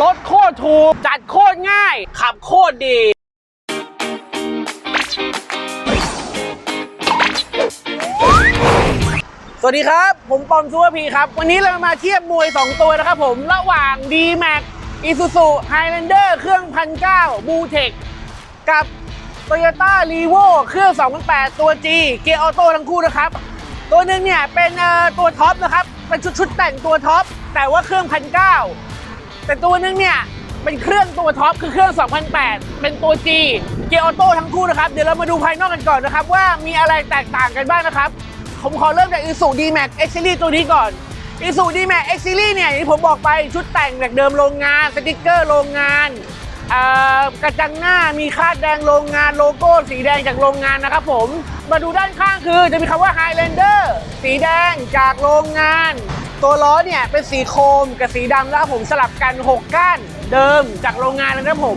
รถโคตรถูก จัดโคตรง่าย ขับโคตรดีสวัสดีครับ ผมปอมซูเปอร์พีครับ วันนี้เรามาเทียบมวย 2 ตัวนะครับผม ระหว่าง d m a x Isuzu Highlander เครื่อง1,900 b u t e c กับ Toyota r e v o เครื่อง2008 ตัว G เกียร์ออโต้ทั้งคู่นะครับ ตัวหนึ่งเนี่ย เป็นตัวท็อปนะครับ เป็นชุดชุดแต่งตัวท็อป แต่ว่าเครื่อง1,900 แต่ตัวนึงเนี่ยเป็นเครื่องตัวท็อปคือเครื่อง 2008 เป็นตัว G เกียร์ออโต้ทั้งคู่นะครับ เดี๋ยวเรามาดูภายนอกกันก่อนนะครับ ว่ามีอะไรแตกต่างกันบ้างนะครับ ผมขอเริ่มจาก Isuzu D-Max X Series ตัวนี้ก่อน Isuzu D-Max X Series เนี่ยอย่างที่ผมบอกไปชุดแต่งแบบเดิมโรงงานสติกเกอร์โรงงานกระจังหน้ามีคาดแดงโรงงานโลโก้สีแดงจากโรงงานนะครับผม มาดูด้านข้างคือจะมีคำว่า Highlander สีแดงจากโรงงาน ตัวล้อเนี่ยเป็นสีโครมกับสีดำแล้วผมสลับกัน 6 ก้านเดิมจากโรงงานเลยนะผม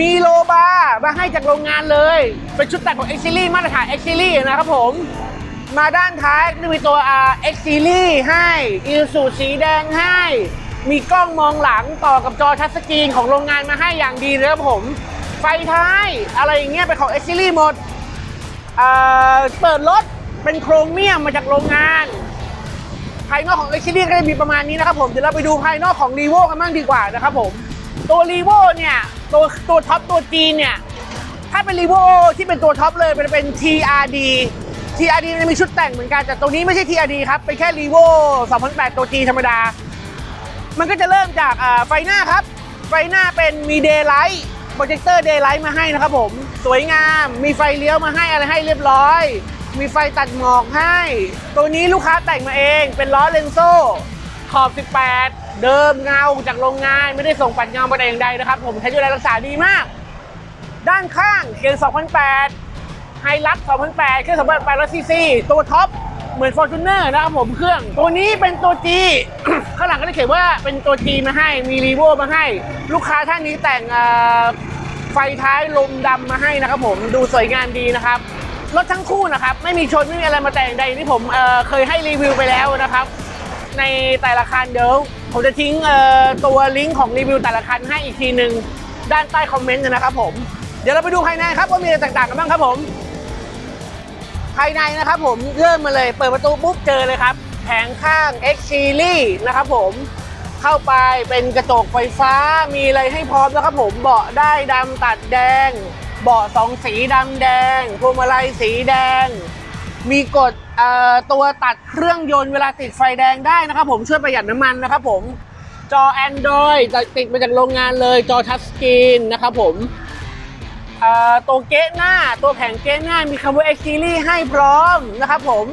มีโลบาร์มาให้จากโรงงานเลย เป็นชุดแต่งของ X Series มาตรฐาน X Series นะครับผม มาด้านท้ายก็จะมีตัว R X Series ให้อิลสูสีแดงให้ มีกล้องมองหลังต่อกับจอทัชสกรีนของโรงงานมาให้อย่างดีเลยครับผม ไฟท้ายอะไรอย่างเงี้ยเป็นของ X Series หมดเอ่อเปิดรถเป็นโครเมียมมาจากโรงงาน ภายนอกของ X Series ก็จะมีประมาณนี้นะครับผมเดี๋ยวเราไปดูภายนอกของ r e v o กันบ้างดีกว่านะครับผมตัว r e v o เนี่ยตัวตัวท็อปตัวจีนเนี่ยถ้าเป็น r e v o ที่เป็นตัวท็อปเลยมันเป็น TRD TRD มันจะมีชุดแต่งเหมือนกันแต่ตัวนี้ไม่ใช่ TRD ครับเป็นแค่ r e v o 2008 ตัว G ธรรมดา มันก็จะเริ่มจากไฟหน้าครับ ไฟหน้าเป็นมี Daylight โปรเจคเตอร์ Daylight มาให้นะครับผมสวยงามมีไฟเลี้ยวมาให้อะไรให้เรียบร้อย มีไฟตัดหมอกให้ ตัวนี้ลูกค้าแต่งมาเองเป็นล้อเลนโซ่ขอบ 18 เดิมเงาจากโรงงานไม่ได้ส่งปัดเงาไปแต่อย่างใดนะครับ ผมใช้ดูแลรักษาดีมาก ด้านข้างเกียร์2008 ไฮลัก2008 เครื่อง2008ซีซีตัวท็อปเหมือน Fortuner นะครับผมเครื่อง ตัวนี้เป็นตัว G ข้างหลังก็ได้เขียนว่าเป็นตัว G มาให้มีรีโวมาให้ ลูกค้าท่านนี้แต่งไฟท้ายลมดำมาให้นะครับผมดูสวยงามดีนะครับ รถทั้งคู่นะครับ ไม่มีชนไม่มีอะไรมาแต่งใดที่ผมเเคยให้รีวิวไปแล้วนะครับ ในแต่ละคันเดี๋ยวผมจะทิ้งตัวลิงก์ของรีวิวแต่ละคันให้อีกทีหนึ่งด้านใต้คอมเมนต์นะครับผมเดี๋ยวเราไปดูภายในครับว่ามีอะไรต่างๆกันบ้างครับผม ภายในนะครับผมเริ่มมาเลย เปิดประตูปุ๊บเจอเลยครับแผงข้าง X Series นะครับผมเข้าไปเป็นกระจกไฟฟ้ามีอะไรให้พร้อมแล้วครับผมเบาะได้ดำตัดแดง เบาะสองสีดำแดงพวงมาลัยสีแดง มีกดตัวตัดเครื่องยนต์เวลาติดไฟแดงได้นะครับผมช่วยประหยัดน้ำมันนะครับผมจอ Android ติดมาจากโรงงานเลยจอทัชสกรีนนะครับผมตัวเก๊หน้าตัวแผงเก๊หน้ามีคำว่า X Series ให้พร้อมนะครับผม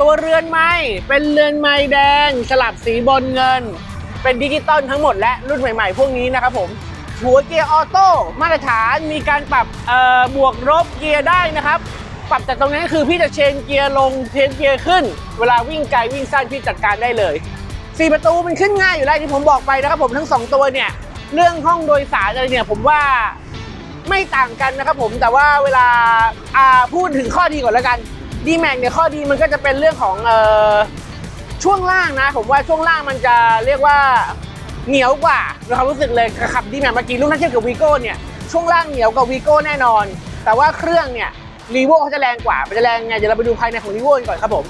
ตัวเรือนไม้เป็นเรือนไม้แดง สลับสีบนเงิน เป็นดิจิตอลทั้งหมดและรุ่นใหม่ ๆ พวกนี้นะครับผม หัวเกียร์ออโต้มาตรฐานมีการปรับบวกลบเกียร์ได้นะครับ ปรับจากตรงนั้นคือพี่จะเชนเกียร์ลงเชนเกียร์ขึ้น เวลาวิ่งไกลวิ่งสั้นพี่จัดการได้เลยสี่ประตูมันขึ้นง่ายอยู่แล้วที่ผมบอกไปนะครับผมทั้งสองตัวเนี่ยเรื่องห้องโดยสารอะไรเนี่ยผมว่าไม่ต่างกันนะครับผมแต่ว่าเวลาาพูดถึงข้อดีก่อนแล้วกันดีแม็กเนี่ยข้อดีมันก็จะเป็นเรื่องของออช่วงล่างนะ ผมว่าช่วงล่างมันจะเรียกว่า เหนียวกว่าในความรู้สึกเลยขับดีแม็กเมื่อกี้ลูกถ้าเทียบกับวีโก้เนี่ยช่วงล่างเหนียวกว่าวีโก้แน่นอน แต่ว่าเครื่องเนี่ยรีโวเขาจะแรงกว่ามันจะแรงไงเดี๋ยวเราไปดูภายในของรีโวกันก่อนครับผม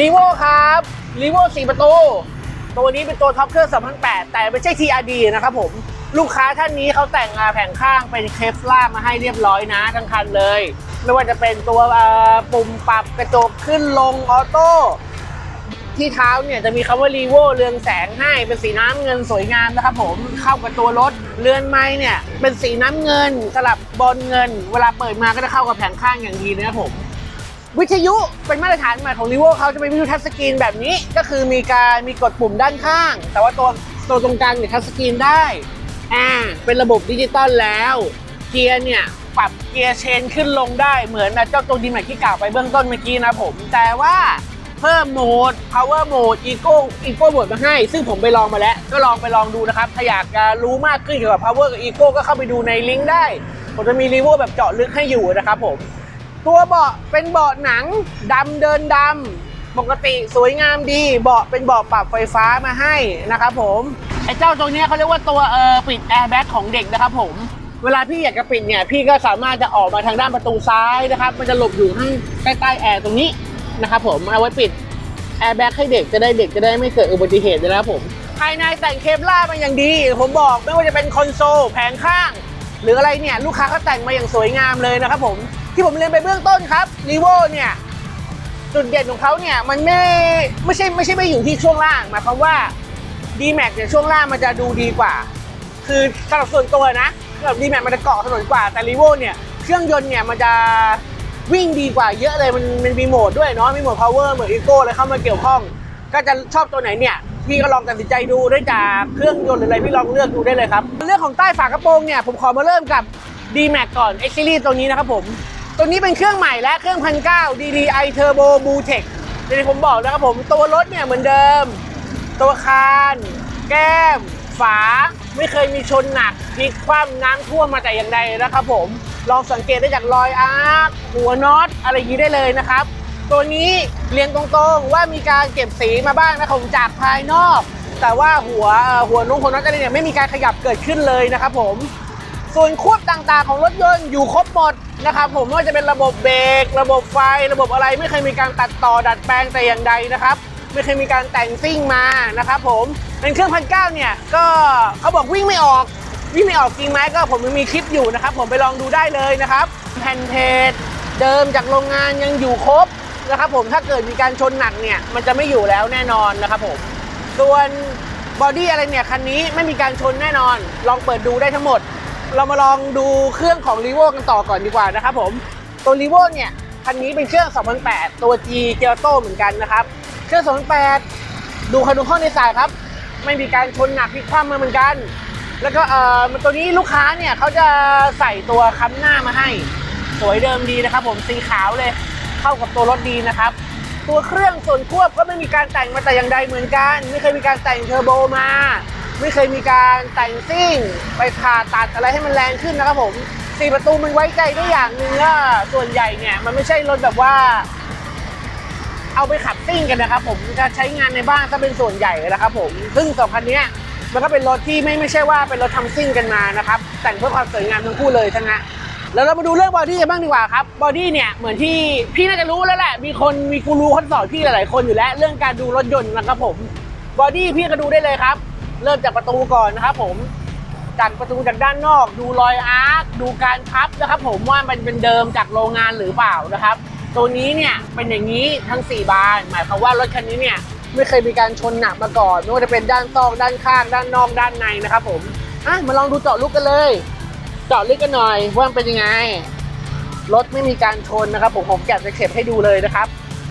รีโวครับรีโวสี่ประตูตัวนี้เป็นตัวท็อปเครื่อง2008 แต่ไม่ใช่ TRD นะครับผมลูกค้าท่านนี้เขาแต่งอ่าแผงข้างเป็นเคฟลามาให้เรียบร้อยนะทั้งคันเลย ไม่ว่าจะเป็นตัวปุ่มปรับกระจกขึ้นลงออโต้ ที่เท้าเนี่ยจะมีคำว่ารีโวเรืองแสงให้เป็นสีน้ำเงินสวยงามนะครับผมเข้ากับตัวรถเรือนไม้เนี่ยเป็นสีน้ำเงินสลับบอลเงิน เวลาเปิดมาก็จะเข้ากับแผงข้างอย่างดีนะครับผมวิทยุเป็นมาตรฐานใหม่ของ r ีโวเขาจะเป็นวิทยุทัชสกรีนแบบนี้ก็คือมีการมีกดปุ่มด้านข้าง แต่ว่าตัวตัวตรงกลางเนี่ยทัชสกรีนได้อ่าเป็นระบบดิจิตอลแล้วเกียร์เนี่ยปรับเกียร์เชนขึ้นลงได้เหมือนเจ้าตัวดีแม็กที่กล่าวไปเบื้องต้นเมื่อกี้นะผม แต่ว่า เพิ่มโหมด power mode eco eco mode มาให้ ซึ่งผมไปลองมาแล้ว ก็ลองไปลองดูนะครับ ถ้าอยากจะรู้มากขึ้นเกี่ยวกับ power กับ eco ก็เข้าไปดูในลิงก์ได้ ผมจะมีรีวิวแบบเจาะลึกให้อยู่นะครับผม ตัวเบาะเป็นเบาะหนังดำเดินดำปกติสวยงามดี เบาะเป็นเบาะปรับไฟฟ้ามาให้นะครับผมไอ้เจ้าตัวนี้เขาเรียกว่าตัวเออปิดแอร์แบ็กของเด็กนะครับผมเวลาพี่อยากจะปิดเนี่ยพี่ก็สามารถจะออกมาทางด้านประตูซ้ายนะครับ มันจะหลบอยู่ข้างใต้แอร์ตรงนี้ นะครับผมเอาไว้ปิดแอร์แบ็กให้เด็กจะได้เด็กจะได้ไม่เกิดอุบัติเหตุนะครับผมภายในแต่งเคปล่าร์มาอย่างดี ผมบอกไม่ว่าจะเป็นคอนโซลแผงข้าง หรืออะไรเนี่ยลูกค้าเขาแต่งมาอย่างสวยงามเลยนะครับผมที่ผมเรียนไปเบื้องต้นครับรีโวเนี่ยจุดเด่นของเขาเนี่ยมันไม่ไม่ใช่ไม่ใช่ไม่อยู่ที่ช่วงล่างหมายความว่า d m a x เนี่ยช่วงล่างมันจะดูดีกว่า คือสำหรับส่วนตัวนะแบบ d m a x มันจะเกาะถนนกว่าแต่ r ีโวเนี่ยเครื่องยนต์เนี่ยมันจะ วิ่งดีกว่าเยอะเลยมันมันมีโหมดด้วยเนาะมีโหมด power เหมือนอีโก้อะไรเข้ามาเกี่ยวข้อง ก็จะชอบตัวไหนเนี่ยพี่ก็ลองตัดสินใจดูด้วยจากเครื่องยนต์หรืออะไรพี่ลองเลือกดูได้เลยครับ เรื่องของใต้ฝากระโปรงเนี่ยผมขอมาเริ่มกับ d m a x ก่อน X Series ตัวนี้นะครับผม ตัวนี้เป็นเครื่องใหม่และเครื่องพันเก้า DDI Turbo b l u t e c h อย่างที่ผมบอกนะครับผม ตัวรถเนี่ยเหมือนเดิม ตัวคาน แก้ม ฝา ไม่เคยมีชนหนักพลิกคว่ำน้ำท่วมมาแต่อย่างใดนะครับผม ลองสังเกตได้จากรอยอาร์คหัวน็อตอะไรอย่างนี้ได้เลยนะครับ ตัวนี้เรียนตรงๆว่ามีการเก็บสีมาบ้างนะครับผมจากภายนอก แต่ว่าหัวหัวนุ่งหัวน็อตอะไรเนี่ยไม่มีการขยับเกิดขึ้นเลยนะครับผมส่วนควบต่างๆของรถยนต์อยู่ครบหมดนะครับผมไม่ว่าจะเป็นระบบเบรกระบบไฟ ระบบอะไรไม่เคยมีการตัดต่อดัดแปลงแต่อย่างใดนะครับไม่เคยมีการแต่งซิ่งมานะครับผมเป็นเครื่องพันเก้าเนี่ยก็เขาบอกวิ่งไม่ออก วิ่งไม่ออกจริงไหมก็ผมยังมีคลิปอยู่นะครับ ผมไปลองดูได้เลยนะครับแผ่นเพจเดิมจากโรงงานยังอยู่ครบนะครับผมถ้าเกิดมีการชนหนักเนี่ยมันจะไม่อยู่แล้วแน่นอนนะครับผมส่วนบอดี้อะไรเนี่ยคันนี้ไม่มีการชนแน่นอน ลองเปิดดูได้ทั้งหมด เรามาลองดูเครื่องของ r ีโวกันต่อก่อนดีกว่านะครับผมตัว r ีโวเนี่ยคันนี้เป็นเครื่อง 2008 ตัว G เกียโตเหมือนกันนะครับ เครื่อง 2008 ดูคันดูข้อในสายครับ ไม่มีการชนหนักพลิกคว่ำมาเหมือนกัน แล้วก็เอ่อตัวนี้ลูกค้าเนี่ยเขาจะใส่ตัวค้ำหน้ามาให้ สวยเดิมดีนะครับ ผมสีขาวเลยเข้ากับตัวรถดีนะครับ ตัวเครื่องส่วนควบก็ไม่มีการแต่งมาแต่อย่างใดเหมือนกัน ไม่เคยมีการแต่งเทอร์โบมา ไม่เคยมีการแต่งซิ่ง ไปผ่าตัดอะไรให้มันแรงขึ้นนะครับผมสี่ประตูมันไว้ใจได้อย่างหนึ่งว่าส่วนใหญ่เนี่ยมันไม่ใช่รถแบบว่า เอาไปขับซิ่งกันนะครับผมจะใช้งานในบ้านก็เป็นส่วนใหญ่เลยนะครับผมซึ่งสองคันนี้ ยมันก็เป็นรถที่ไม่ไม่ใช่ว่าเป็นรถทำซิ่งกันมานะครับ แต่งเพื่อความสวยงามทั้งคู่เลยทั้งนั้นแล้วเรามาดูเรื่องบอดี้กันบ้างดีกว่าครับ บอดี้เนี่ยเหมือนที่พี่น่าจะรู้แล้วแหละ มีคนมีกูรูเขาสอนพี่หลายๆคนอยู่แล้ว เรื่องการดูรถยนต์นะครับผม บอดี้พี่ก็ดูได้เลยครับ เริ่มจากประตูก่อนนะครับผมจากประตูจากด้านนอก ดูรอยอาร์คดูการพับนะครับ ผมว่ามันเป็นเดิมจากโรงงานหรือเปล่านะครับ ตัวนี้เนี่ยเป็นอย่างนี้ทั้ง 4 บาน หมายความว่ารถคันนี้เนี่ย ไม่เคยมีการชนหนักมาก่อนไม่ว่าจะเป็นด้านซอกด้านข้าง ด้านนอกด้านในนะครับผมอะมาลองดูเจาะลึกกันเลย เจาะลึกกันหน่อยว่ามันเป็นยังไงรถไม่มีการชนนะครับ ผมผมแกะจะเข็บให้ดูเลยนะครับ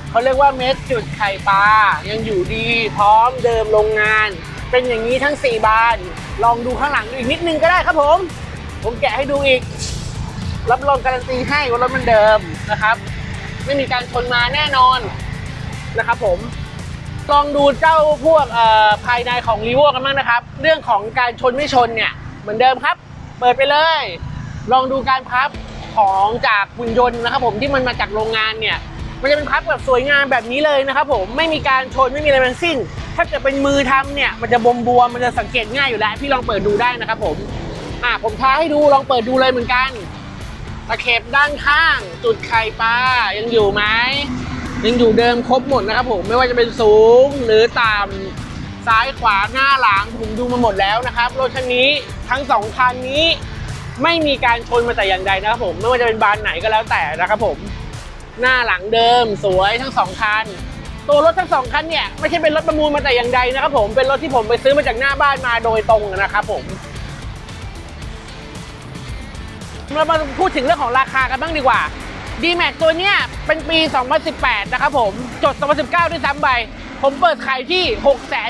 เขาเรียกว่าเม็ดจุดไข่ปลายังอยู่ดีพร้อมเดิมโรงงาน เป็นอย่างนี้ทั้ง 4 บาน ลองดูข้างหลังดูอีกนิดนึงก็ได้ครับผม ผมแกะให้ดูอีก รับรองการันตีให้ว่ารถมันเดิมนะครับ ไม่มีการชนมาแน่นอนนะครับผม ลองดูเจ้าพวกภายในของรีโวกันบ้างนะครับ เรื่องของการชนไม่ชนเนี่ยเหมือนเดิมครับ เปิดไปเลย ลองดูการพับของจากหุ่นยนต์นะครับ ผมที่มันมาจากโรงงานเนี่ยมันจะเป็นพับแบบสวยงามแบบนี้เลยนะครับผมไม่มีการชนไม่มีอะไรทั้งสิ้น ถ้าเกิดเป็นมือทำเนี่ยมันจะบวมบวมมันจะสังเกตง่ายอยู่แล้วพี่ลองเปิดดูได้นะครับผมอะผมท้าให้ดูลองเปิดดูเลยเหมือนกันตะเข็บด้านข้างจุดไข่ปลายังอยู่ไหม ยังอยู่เดิมครบหมดนะครับผมไม่ว่าจะเป็นสูงหรือต่ำซ้ายขวาหน้าหลังผมดูมาหมดแล้วนะครับรถคันนี้ทั้งสองคันนี้ ไม่มีการชนมาแต่อย่างใดนะครับผมไม่ว่าจะเป็นบานไหนก็แล้วแต่นะครับผม หน้าหลังเดิมสวยทั้งสองคันตัวรถทั้งสองคันเนี่ยไม่ใช่เป็นรถประมูลมาแต่อย่างใดนะครับผมเป็นรถที่ผมไปซื้อมาจากหน้าบ้านมาโดยตรงนะครับผมเรามาพูดถึงเรื่องของราคากันบ้างดีกว่า d m a x ตัวเนี้ยเป็นปี 2018 นะครับผม จด 2019 ด้วยซ้ำไป ผมเปิดขายที่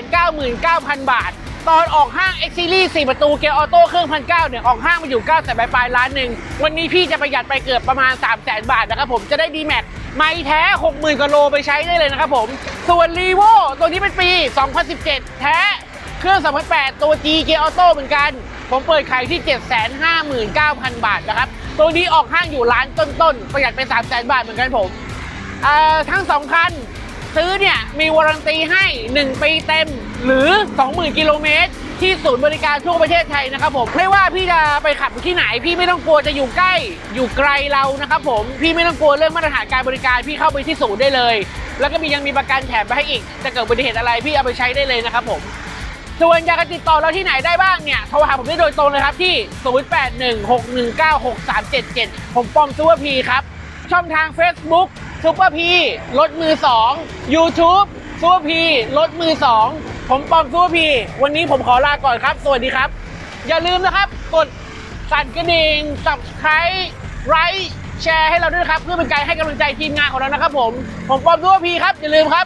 699,000 บาท ตอนออกห้าง X Series 4 ประตูเกียร์ออโต้เครื่องพันเก้าเนี่ย ออกห้างมาอยู่9แสนปลายล้านหนึ่ง วันนี้พี่จะประหยัดไปเกือบประมาณ 3 0 0แสนบาทนะครับผม จะได้ d m a x ไม่แท้ 60,000กว่าโลไปใช้ได้เลยนะครับผม ส่วน r e v o ตัวนี้เป็นปี 2017 แท้ เครื่อง 2008 ตัว G เกียร์ออโต้เหมือนกัน ผมเปิดขายที่ 759,000 บาทนะครับ ตัวนี้ออกห้างอยู่ร้านต้นๆ ประหยัดไป300,000บาทเหมือนกันผมทั้งสองคันซื้อเนี่ยมีวารันตีให้ 1 ปีเต็มหรือ 20,000 กิโลเมตร ที่ศูนย์บริการทั่วประเทศไทยนะครับผมไม่ว่าพี่จะไปขับที่ไหน พี่ไม่ต้องกลัวจะอยู่ใกล้ อยู่ไกลเรานะครับผมพี่ไม่ต้องกลัวเรื่องมาตรฐานการบริการพี่เข้าไปที่ศูนย์ได้เลย แล้วก็มียังมีประกันแถมไปให้อีกจะเกิดอุบัติเหตุอะไรพี่เอาไปใช้ได้เลยนะครับผม ส่วนอยากจะติดต่อเราที่ไหนได้บ้างเนี่ย โทรหาผมได้โดยตรงเลยครับที่ 0816196377 ผมปอมซูเปอร์พีครับ ช่องทาง Facebook ซูเปอร์พีรถมือ 2 YouTube ซูเปอร์พีรถมือ 2 ผมปอมซูเปอร์พีวันนี้ผมขอลาก่อนครับ สวัสดีครับ อย่าลืมนะครับ กดสั่นกระดิ่ง subscribe ไลค์แชร์ให้เราด้วยครับ เพื่อเป็นการให้กำลังใจทีมงานของเรานะครับผม ผมปอมซูเปอร์พีครับอย่าลืมครับ